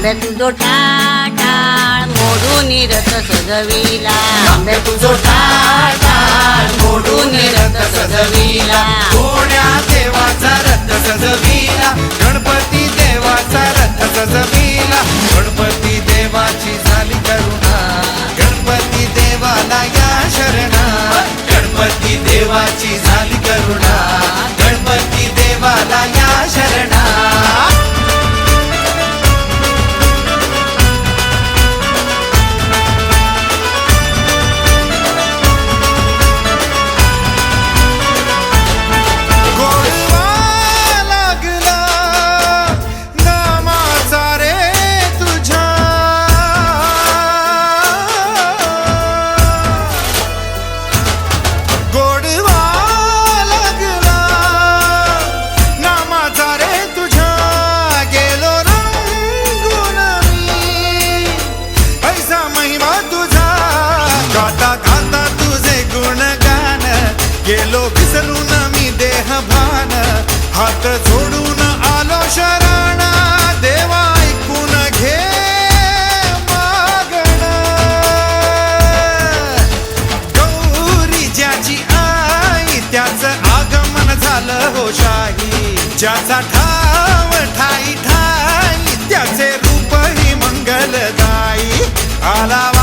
आंबे तुझो टाळ मोडून रथ सजविला. आंबे तुझो टाळ मोडून रथ सजविला. कोण्या देवाचा रथ सजविला. गणपती देवाचा रथ सजविला. गणपती देवाची झाली करुणा. गणपती देवाला या शरणा. गणपती देवाची वाटा गाता तुझे गुणगान. गेलो विसरून मी देह भान. हात जोडून आलो शरणा. देवा ऐकून घे मागण. गौरी ज्याची आई त्याच आगमन झालं हो शाही. ज्याचा ठाव ठाई ठाई त्याचे रूपही मंगलदाई आला